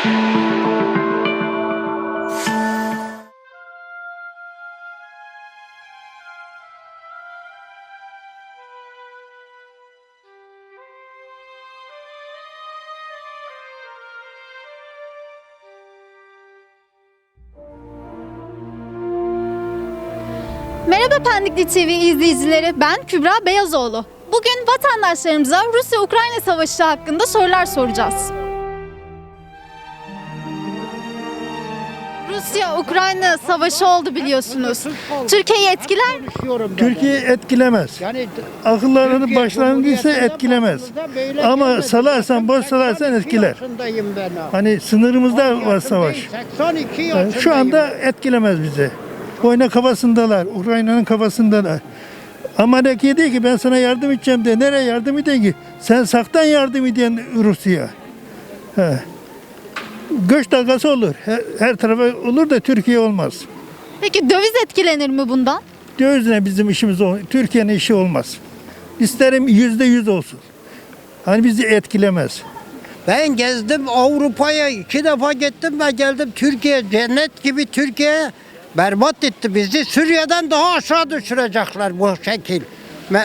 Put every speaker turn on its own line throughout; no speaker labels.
Merhaba Pendikli TV izleyicileri. Ben Kübra Beyazoğlu. Bugün vatandaşlarımıza Rusya-Ukrayna savaşı hakkında sorular soracağız. Rusya-Ukrayna savaşı oldu biliyorsunuz. Türkiye'yi etkiler mi?
Türkiye etkilemez.
Yani
Akıllarını
Türkiye
başlarındaysa etkilemez. Ama salarsan, boş salarsan etkiler. Hani sınırımızda var savaş.
82
Yani
yaşındayım.
şu anda etkilemez bizi. Oyna kafasındalar. Ukrayna'nın kafasındalar. Amerika diyor ki ben sana yardım edeceğim de nereye yardım edeyim ki? Sen saktan yardım ediyorsun Rusya. He. Göç dalgası olur. Her, her tarafa olur da Türkiye olmaz.
Peki döviz etkilenir mi bundan?
Dövizle bizim işimiz o. Türkiye'nin işi olmaz. İsterim yüzde yüz olsun. Hani bizi etkilemez.
Ben gezdim Avrupa'ya iki defa gittim ve geldim Türkiye cennet gibi Türkiye berbat etti bizi. Suriye'den daha aşağı düşürecekler bu şekil.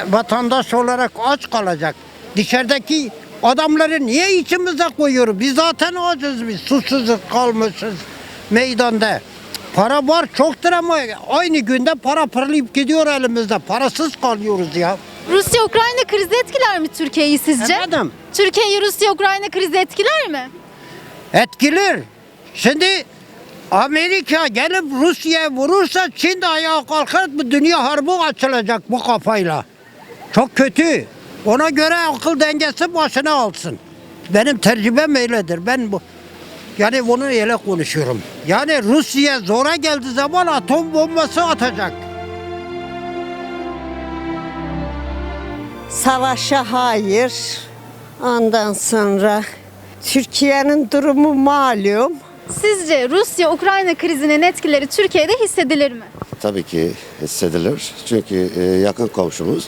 Vatandaş olarak aç kalacak. Dışarıdaki adamları niye içimize koyuyoruz? Biz zaten acız biz. Susuzuz kalmışız meydanda. Para var çoktur ama aynı günde para pırlayıp gidiyor elimizde. Parasız kalıyoruz ya.
Rusya-Ukrayna krizi etkiler mi Türkiye'yi sizce?
Efendim?
Türkiye'yi Rusya-Ukrayna krizi etkiler mi?
Etkiler. Şimdi Amerika gelip Rusya'ya vurursa Çin de ayağa kalkar bu dünya harbi açılacak bu kafayla. Çok kötü. Ona göre akıl dengesi başına alsın. Benim tecrübem öyledir. Ben bu yani bunu öyle konuşuyorum. Yani Rusya zora geldiği zaman atom bombası atacak.
Savaşa hayır. Ondan sonra Türkiye'nin durumu malum.
Sizce Rusya-Ukrayna krizinin etkileri Türkiye'de hissedilir mi?
Tabii ki hissedilir. Çünkü e, yakın komşumuz.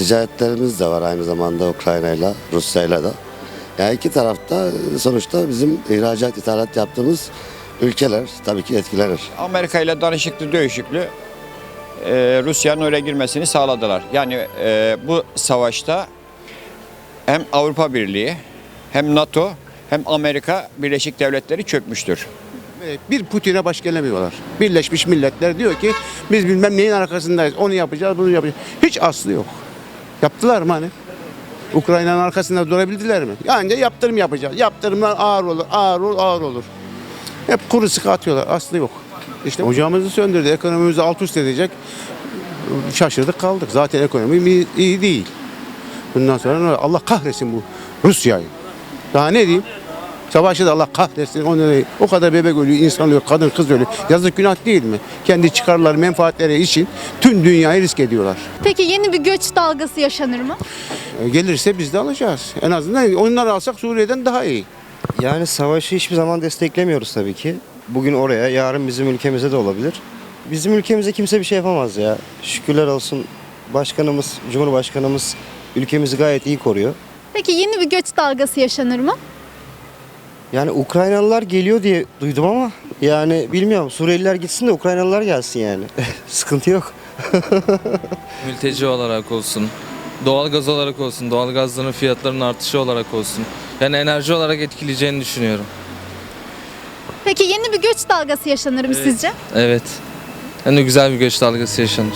Ticaretlerimiz de var aynı zamanda Ukrayna'yla, Rusya'yla da. Yani iki tarafta e, sonuçta bizim ihracat, ithalat yaptığımız ülkeler tabii ki etkilenir.
Amerika ile danışıklı dövüşüklü e, Rusya'nın oraya girmesini sağladılar. Yani e, bu savaşta hem Avrupa Birliği hem NATO hem Amerika Birleşik Devletleri çökmüştür.
Bir Putin'e baş gelemiyorlar. Birleşmiş Milletler diyor ki biz bilmem neyin arkasındayız. Onu yapacağız, bunu yapacağız. Hiç aslı yok. Yaptılar mı hani? Ukrayna'nın arkasında durabildiler mi? Yani yaptırım yapacağız. Yaptırımlar ağır olur, ağır olur, ağır olur. Hep kuru sıkı atıyorlar. Aslı yok. İşte ocağımızı söndürdü. Ekonomimizi alt üst edecek. Şaşırdık kaldık. Zaten ekonomi iyi- değil. Bundan sonra Allah kahretsin bu Rusya'yı. Daha ne diyeyim? Savaşı da Allah kahretsin. O, ne- o kadar bebek ölüyor, insan ölüyor, kadın kız ölüyor. Yazık günah değil mi? Kendi çıkarları, menfaatleri için tüm dünyayı risk ediyorlar.
Peki yeni bir göç dalgası yaşanır mı?
E, gelirse biz de alacağız. En azından onları alsak Suriye'den daha iyi.
Yani savaşı hiçbir zaman desteklemiyoruz tabii ki. Bugün oraya, yarın bizim ülkemize de olabilir. Bizim ülkemize kimse bir şey yapamaz ya. Şükürler olsun başkanımız, cumhurbaşkanımız ülkemizi gayet iyi koruyor.
Peki yeni bir göç dalgası yaşanır mı?
Yani Ukraynalılar geliyor diye duydum ama yani bilmiyorum Suriyeliler gitsin de Ukraynalılar gelsin yani. Sıkıntı yok.
Mülteci olarak olsun, doğalgaz olarak olsun, doğalgazların fiyatlarının artışı olarak olsun. Yani enerji olarak etkileyeceğini düşünüyorum.
Peki yeni bir göç dalgası yaşanır mı sizce?
Evet. Yani güzel bir göç dalgası yaşanır.